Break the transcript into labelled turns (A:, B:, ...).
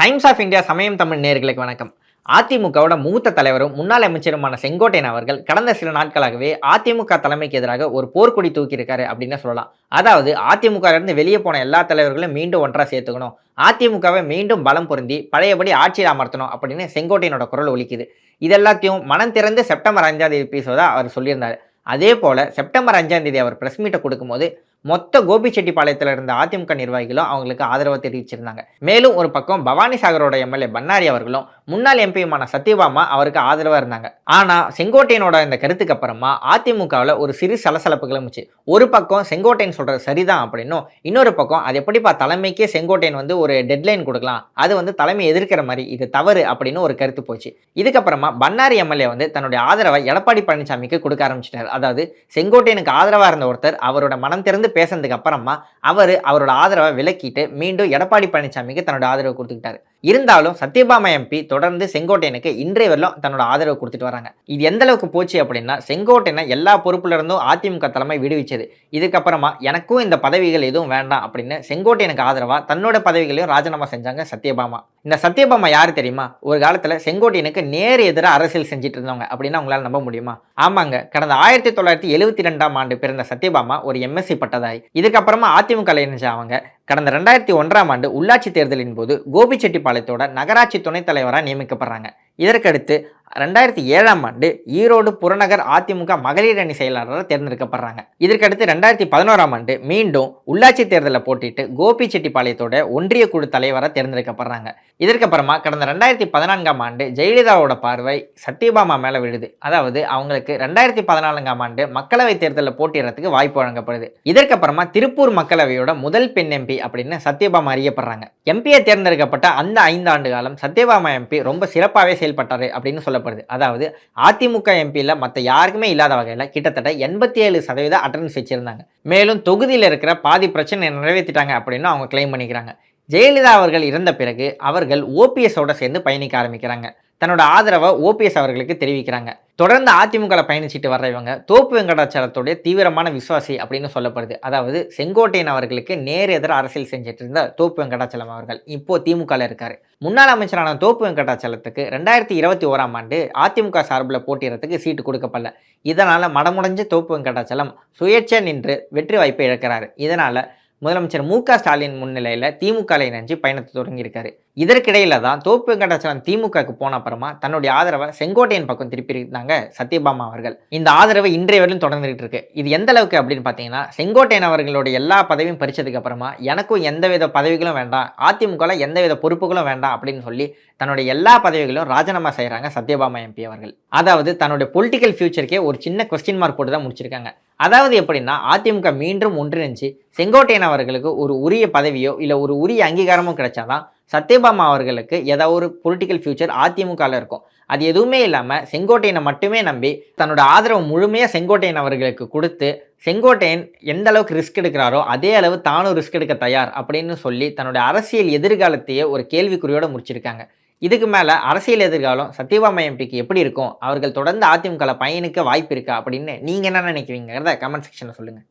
A: Times of India சமயம் தமிழ் நேர்களுக்கு வணக்கம். அதிமுகவோட மூத்த தலைவரும் முன்னாள் அமைச்சருமான செங்கோட்டையன் அவர்கள் கடந்த சில நாட்களாகவே அதிமுக தலைமைக்கு எதிராக ஒரு போர்க்கொடி தூக்கியிருக்காரு அப்படின்னு சொல்லலாம். அதாவது அதிமுகலேருந்து வெளியே போன எல்லா தலைவர்களும் மீண்டும் ஒன்றாக சேர்த்துக்கணும். அதிமுகவை மீண்டும் பலம் பொருந்தி பழையபடி ஆட்சியில் அமர்த்தணும் அப்படின்னு செங்கோட்டையனோட குரல் ஒலிக்குது. இது எல்லாத்தையும் மனம் திறந்து செப்டம்பர் அஞ்சாம் தேதி பேசுவதா அவர் சொல்லியிருந்தார். அதே போல செப்டம்பர் அஞ்சாம் தேதி அவர் பிரஸ் மீட்டை கொடுக்கும்போது மொத்த கோபிச்செட்டிப்பாளையத்தில் இருந்த அதிமுக நிர்வாகிகளும் அவங்களுக்கு ஆதரவு தெரிவிச்சிருந்தாங்க. மேலும் ஒரு பக்கம் பவானி சாகரோட எம்எல்ஏ பன்னாரி அவர்களும் முன்னாள் எம்பியுமான சத்யபாமா அவருக்கு ஆதரவாக இருந்தாங்க. ஆனால் செங்கோட்டையனோட இந்த கருத்துக்கு அப்புறமா அதிமுகவில் ஒரு சிறு சலசலப்பு கிளம்பிச்சு ஒரு பக்கம் செங்கோட்டையன் சொல்கிறது சரிதான் அப்படின்னும் இன்னொரு பக்கம் அது எப்படிப்பா தலைமைக்கே செங்கோட்டையன் வந்து ஒரு டெட்லைன் கொடுக்கலாம் அது வந்து தலைமை எதிர்க்கிற மாதிரி இது தவறு அப்படின்னு ஒரு கருத்து போச்சு. இதுக்கப்புறமா பன்னாரி எம்எல்ஏ வந்து தன்னுடைய ஆதரவை எடப்பாடி பழனிசாமிக்கு கொடுக்க ஆரம்பிச்சிட்டார். அதாவது செங்கோட்டையனுக்கு ஆதரவாக இருந்த ஒருத்தர் அவரோட மனம் திறந்து பேசினதுக்கு அப்புறமா அவர் அவரோட ஆதரவை விலக்கிட்டு மீண்டும் எடப்பாடி பழனிசாமிக்கு தன்னோட ஆதரவு கொடுத்துக்கிட்டாரு. இருந்தாலும் சத்யபாமா எம்பி தொடர்ந்து செங்கோட்டையனுக்கு இன்றைய வரலும் தன்னோட ஆதரவு கொடுத்துட்டு வராங்க. இது எந்த அளவுக்கு போச்சு அப்படின்னா செங்கோட்டையனை எல்லா பொறுப்புல இருந்தும் அதிமுக தலைமை விடுவிச்சது. இதுக்கப்புறமா எனக்கும் இந்த பதவிகள் எதுவும் வேண்டாம் அப்படின்னு செங்கோட்டையனுக்கு ஆதரவா தன்னோட பதவிகளையும் ராஜினாமா செஞ்சாங்க சத்யபாமா. இந்த சத்யபாமா யாரு தெரியுமா? ஒரு காலத்துல செங்கோட்டையனுக்கு நேர் எதிராக அரசியல் செஞ்சுட்டு இருந்தவங்க அப்படின்னு உங்களால் நம்ப முடியுமா? ஆமாங்க. கடந்த ஆயிரத்தி தொள்ளாயிரத்தி எழுபத்தி ரெண்டாம் ஆண்டு பிறந்த சத்யபாமா ஒரு எம்எஸ்சி பட்டதாரி. இதுக்கப்புறமா அதிமுக இணைஞ்ச அவங்க கடந்த ரெண்டாயிரத்தி ஒன்றாம் ஆண்டு உள்ளாட்சி தேர்தலின் போது கோபிச்செட்டிப்பாளையத்தோட நகராட்சி துணைத் தலைவராக நியமிக்கப்படுறாங்க. இதற்கடுத்து ரெண்டாயிரத்தி ஏழாம் ஆண்டு ஈரோடு புறநகர் அதிமுக மகளிர் அணி செயலாளராக தேர்ந்தெடுக்கப்படுறாங்க. இதற்கடுத்து ரெண்டாயிரத்தி பதினோராம் ஆண்டு மீண்டும் உள்ளாட்சி தேர்தலில் போட்டிட்டு கோபிச்செட்டிப்பாளையத்தோட ஒன்றிய குழு தலைவராக தேர்ந்தெடுக்கப்படுறாங்க. இதற்கப்புறமா கடந்த ரெண்டாயிரத்தி பதினான்காம் ஆண்டு ஜெயலலிதாவோட பார்வை சத்யபாமா மேலே விழுது. அதாவது அவங்களுக்கு ரெண்டாயிரத்தி பதினான்காம் ஆண்டு மக்களவை தேர்தலில் போட்டிடுறதுக்கு வாய்ப்பு வழங்கப்படுது. இதற்கப்புறமா திருப்பூர் மக்களவையோட முதல் பெண் எம்பி அப்படின்னு சத்யபாமா அறியப்படுறாங்க. எம்பியை தேர்ந்தெடுக்கப்பட்ட அந்த ஐந்து ஆண்டு காலம் சத்யபாமா எம்பி ரொம்ப சிறப்பாகவே செயல்பட்டார் அப்படின்னு சொல்லப்படுது. அதாவது அதிமுக எம்பியில் மற்ற யாருக்குமே இல்லாத வகையில் கிட்டத்தட்ட எண்பத்தி ஏழு சதவீத அட்டன்ஸ் வச்சிருந்தாங்க. மேலும் தொகுதியில் இருக்கிற பாதி பிரச்சனை நிறைவேற்றிட்டாங்க அப்படின்னு அவங்க கிளைம் பண்ணிக்கிறாங்க. ஜெயலலிதா அவர்கள் இறந்த பிறகு அவர்கள் ஓபிஎஸோட சேர்ந்து பயணிக்க ஆரம்பிக்கிறாங்க. தன்னோட ஆதரவை ஓபிஎஸ் அவர்களுக்கு தெரிவிக்கிறாங்க. தொடர்ந்து அதிமுகவில் பயணிச்சுட்டு வர்ற இவங்க தோப்பு வெங்கடாச்சாரத்துடைய தீவிரமான விசுவாசி அப்படின்னு சொல்லப்படுது. அதாவது செங்கோட்டையன் அவர்களுக்கு நேர் எதிர அரசியல் செஞ்சுட்டு இருந்த தோப்பு வெங்கடாச்சலம் அவர்கள் இப்போ திமுகவில் இருக்காரு. முன்னாள் அமைச்சரான தோப்பு வெங்கடாச்சலத்துக்கு ரெண்டாயிரத்தி இருபத்தி ஓராம் ஆண்டு அதிமுக சார்பில் போட்டியிடறதுக்கு சீட்டு கொடுக்கப்படல. இதனால் மடமுடைஞ்ச தோப்பு வெங்கடாச்சலம் சுயேட்சை நின்று வெற்றி வாய்ப்பை இழக்கிறார். இதனால் முதலமைச்சர் மு க ஸ்டாலின் முன்னிலையில் திமுக இணைஞ்சு பயணத்தை தொடங்கியிருக்காரு. இதற்கிடையில தான் தோப்பு வெங்கடாச்சலம் திமுகவுக்கு போன அப்புறமா தன்னுடைய ஆதரவை செங்கோட்டையன் பக்கம் திருப்பியிருந்தாங்க சத்யபாமா அவர்கள். இந்த ஆதரவு இன்றைய வரையிலும் தொடர்ந்துகிட்டு இருக்கு. இது எந்த அளவுக்கு அப்படின்னு பார்த்தீங்கன்னா செங்கோட்டையன் அவர்களுடைய எல்லா பதவியும் பறிச்சதுக்கு அப்புறமா எனக்கும் எந்தவித பதவிகளும் வேண்டாம் அதிமுகவில் எந்தவித பொறுப்புகளும் வேண்டாம் அப்படின்னு சொல்லி தன்னுடைய எல்லா பதவிகளும் ராஜினாமா செய்கிறாங்க சத்யபாமா எம்பி அவர்கள். அதாவது தன்னுடைய பொலிட்டிக்கல் ஃபியூச்சருக்கே ஒரு சின்ன கொஸ்டின் மார்க் போட்டு தான் முடிச்சிருக்காங்க. அதாவது எப்படின்னா அதிமுக மீண்டும் ஒன்றிணைஞ்சு செங்கோட்டையன் அவர்களுக்கு ஒரு உரிய பதவியோ இல்லை ஒரு உரிய அங்கீகாரமோ கிடைச்சாதான் சத்யபாமா அவர்களுக்கு ஏதாவது ஒரு பொலிட்டிக்கல் ஃபியூச்சர் அதிமுகவில் இருக்கும். அது எதுவுமே இல்லாமல் செங்கோட்டையனை மட்டுமே நம்பி தன்னோட ஆதரவு முழுமையாக செங்கோட்டையன் அவர்களுக்கு கொடுத்து செங்கோட்டையன் எந்த அளவுக்கு ரிஸ்க் எடுக்கிறாரோ அதே அளவு தானும் ரிஸ்க் எடுக்க தயார் அப்படின்னு சொல்லி தன்னுடைய அரசியல் எதிர்காலத்தையே ஒரு கேள்விக்குறியோடு முடிச்சிருக்காங்க. இதுக்கு மேலே அரசியல் எதிர்காலம் சத்யபாமா எம்பிக்கு எப்படி இருக்கும்? அவர்கள் தொடர்ந்து அதிமுகவில் பயணிக்க வாய்ப்பு இருக்கா? அப்படின்னு நீங்கள் என்ன நினைக்கிறீங்கிறத கமெண்ட் செக்ஷனில் சொல்லுங்கள்